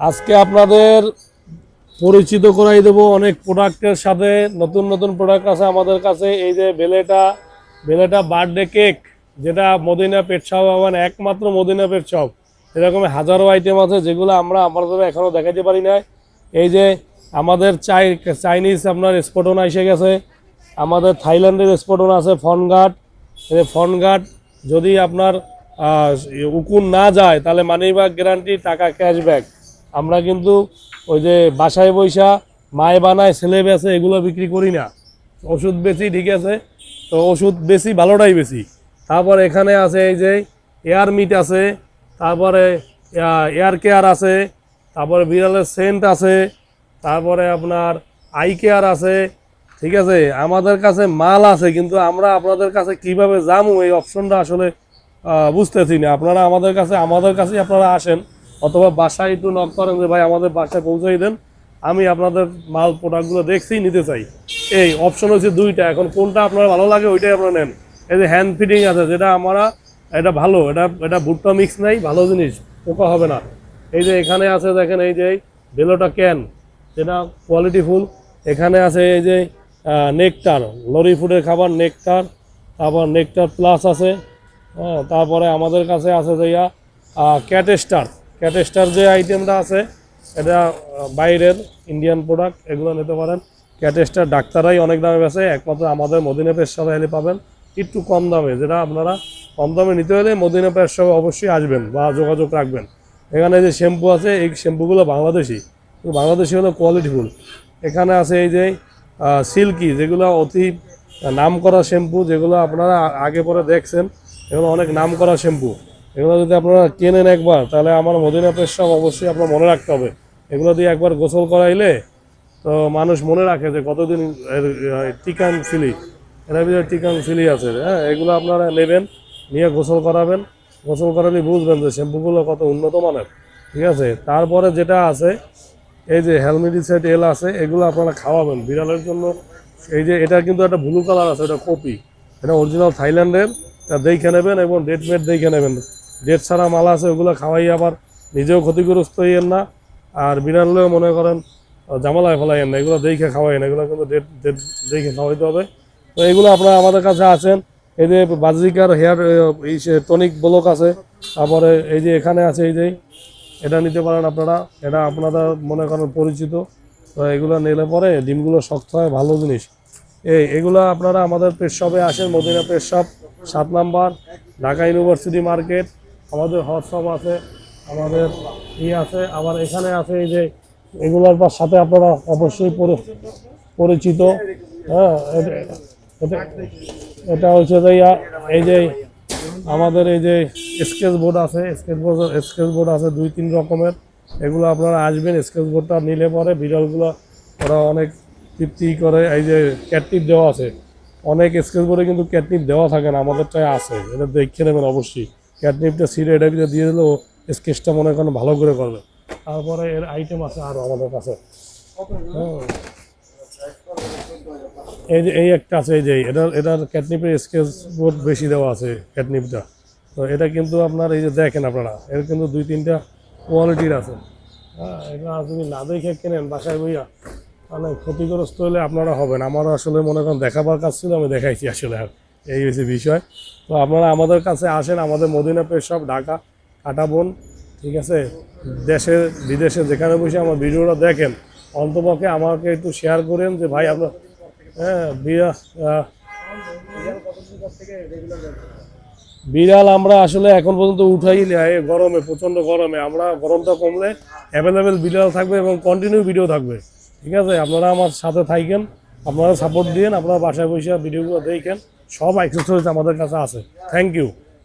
আজকে আপনাদের পরিচিত করাই দেবো অনেক প্রোডাক্টের সাথে। নতুন নতুন প্রোডাক্ট আছে আমাদের কাছে। এই যে বেলেটা বেলেটা বার্থডে কেক যেটা মদিনা পেট শপ মানে একমাত্র মদিনা পেট শপ এরকম হাজারো আইটেম আছে যেগুলো আমরা আমাদের এখনও দেখাতে পারি না এই যে আমাদের চাই চাইনিজ আপনার স্পটন এসে গেছে। আমাদের থাইল্যান্ডের স্পটন আছে ফনগার্ড এই ফনগার্ড যদি আপনার উকুন না যায়, তাহলে মানি ব্যাগ গ্যারান্টি টাকা ক্যাশব্যাক আমরা কিন্তু ওই যে বাসায় বৈশা, মায়ে বানায়, ছেলে বেছে, এগুলো বিক্রি করি না। ওষুধ বেশি, ঠিক আছে? তো ওষুধ বেশি, ভালোটাই বেশি। তারপর এখানে আছে এই যে এয়ার মিট আছে, তারপরে এয়ার কেয়ার আছে, তারপরে বিড়ালের সেন্ট আছে, তারপরে আপনার আই কেয়ার আছে, ঠিক আছে? আমাদের কাছে মাল আছে, কিন্তু আমরা আপনাদের কাছে কীভাবে যাব এই অপশনটা আসলে বুঝতেছি না। আপনারা আমাদের কাছে, আমাদের কাছেই আপনারা আসেন। অথবা বাসায় একটু নক করেন যে, ভাই, আমাদের বাসায় পৌঁছাই দেন। আমি আপনাদের মাল প্রোডাক্টগুলো দেখছি, নিতে চাই। এই অপশন হচ্ছে দুইটা। এখন কোনটা আপনার ভালো লাগে, ওইটাই আপনারা নেন। এই যে হ্যান্ড ফিটিং আছে, যেটা আমরা, এটা ভালো, এটা এটা ভুট্টা মিক্স নাই, ভালো জিনিস, পোকা হবে না। এই যে এখানে আছে, দেখেন এই যে বেলোটা ক্যান যেটা কোয়ালিটি ফুল এখানে আছে এই যে নেকটার লরি ফুডের খাবার নেকটার তারপর নেকটার প্লাস আছে। হ্যাঁ তারপরে আমাদের কাছে আছে যে ইয়া ক্যাটেস্টার ক্যাটেস্টার যে আইটেমটা আছে, এটা বাইরের ইন্ডিয়ান প্রোডাক্ট এগুলো নিতে পারেন। ক্যাটেস্টার ডাক্তাররাই অনেক দামে বেছে একমাত্র আমাদের মদিনা পেশাবে এলে পাবেন। একটু কম দামে, যেটা আপনারা কম দামে নিতে হলে মদিনা পেশাবে অবশ্যই আসবেন বা যোগাযোগ রাখবেন। এখানে যে শ্যাম্পু আছে, এই শ্যাম্পুগুলো বাংলাদেশি বাংলাদেশি হলো কোয়ালিটিফুল এখানে আছে এই যে সিল্কি যেগুলো অতি নাম করা শ্যাম্পু, যেগুলো আপনারা আগে পরে দেখছেন, এগুলো অনেক নাম করা শ্যাম্পু। এগুলো যদি আপনারা কেনেন একবার, তাহলে আমার মদিনা পেশাব অবশ্যই আপনার মনে রাখতে হবে। এগুলো দিয়ে একবার গোসল করাইলে তো মানুষ মনে রাখে যে কতদিন টিকান ফিলি। এর ভিতরে টিকান ফিলি আছে হ্যাঁ? এগুলো আপনারা নেবেন, নিয়ে গোসল করাবেন। গোসল করালে বুঝবেন যে শ্যাম্পুগুলো কত উন্নত মানের, ঠিক আছে? তারপরে যেটা আছে, এই যে হেলমেটিসাইড এল আছে, এগুলো আপনারা খাওয়াবেন। বিড়ালের জন্য এই যে এটা কিন্তু একটা ব্লু কালার আছে এটা কপি। এটা অরিজিনাল থাইল্যান্ডের দেখে নেবেন এবং ডেট মেট দেখে নেবেন। ডেট ছাড়া মাল আছে, ওগুলো খাওয়াই আবার নিজেও ক্ষতিগ্রস্ত হইয়েন না। আর বিড়ালেও মনে করেন জামালায় ফেলাইয়েন না, এগুলো দেখে খাওয়াইন এগুলো কিন্তু ডেট ডেট দেখে খাওয়াইতে হবে। তো এগুলো আপনারা আমাদের কাছে আছেন। এই যে বাজিকার হেয়ার এই টনিক ব্লক আছে, তারপরে এই যে এখানে আছে, এই যে, এটা নিতে পারেন আপনারা। এটা আপনারা মনে করেন পরিচিত। তো এগুলো নিলে পরে ডিমগুলো শক্ত হয়, ভালো জিনিস। এই, এগুলো আপনারা আমাদের পেশপে আসেন, মদিনা পেশপ সাত নাম্বার, ঢাকা ইউনিভার্সিটি মার্কেট। আমাদের হোয়াটসঅ্যাপ আছে, আমাদের ই আছে, আবার এখানে আছে এই যে এগুলোর সাথে আপনারা অবশ্যই পরি- পরিচিত। হ্যাঁ এটা হচ্ছে যে এই যে আমাদের এই যে স্কেচ বোর্ড আছে, স্কেচ বোর্ড স্কেচ বোর্ড আছে দুই, তিন রকমের। এগুলো আপনারা আসবেন, স্কেচ বোর্ডটা নিলে পরে বিড়ালগুলো, ওরা অনেক তৃপ্তি করে। এই যে ক্যাটনিপ দেওয়া আছে, অনেক স্কেচ বোর্ডে কিন্তু ক্যাটনিপ দেওয়া থাকে না আমাদেরটাই আছে, এটা দেখে নেবেন অবশ্যই। ক্যাটনিপটা সিরে এটা ভিতরে দিয়ে দিলেও স্কেচটা মনে করেন ভালো করে করবে। তারপরে এর আইটেম আছে আরও আমাদের কাছে। হ্যাঁ। এই যে, এই একটা আছে, এই যে, এটা, এটার ক্যাটনিপের স্কেচ বোর্ড বেশি দেওয়া আছে ক্যাটনিপটা তো এটা কিন্তু আপনার এই যে দেখেন আপনারা, এর কিন্তু দুই, তিনটা কোয়ালিটির আছে। হ্যাঁ এটা যদি না দেখে কেনেন বাসায় বইয়া মানে ক্ষতিগ্রস্ত হলে আপনারা হবেন। আমারও আসলে মনে করেন দেখাবার কাজ ছিল, আমি দেখাইছি আসলে আর। এই হয়েছে বিষয়। তো আপনারা আমাদের কাছে আসেন, আমাদের মদিনা সব ঢাকা, কাটাবন, ঠিক আছে? দেশে, বিদেশে যেখানে বসে আমার ভিডিওটা দেখেন, অন্তপক্ষে আমাকে একটু শেয়ার করেন যে ভাই আপনার হ্যাঁ বিড়াল আমরা আসলে এখন পর্যন্ত উঠাই নাই, গরমে, প্রচণ্ড গরমে। আমরা গরমটা কমলে অ্যাভেলেবেল বিড়াল থাকবে এবং কন্টিনিউ ভিডিও থাকবে, ঠিক আছে? আপনারা আমার সাথে থাকেন, আপনারা সাপোর্ট দিন আপনারা বাসায় বসে ভিডিওগুলো দেখেন। সব এক্সেসরিজ আমাদের কাছে আছে। Thank you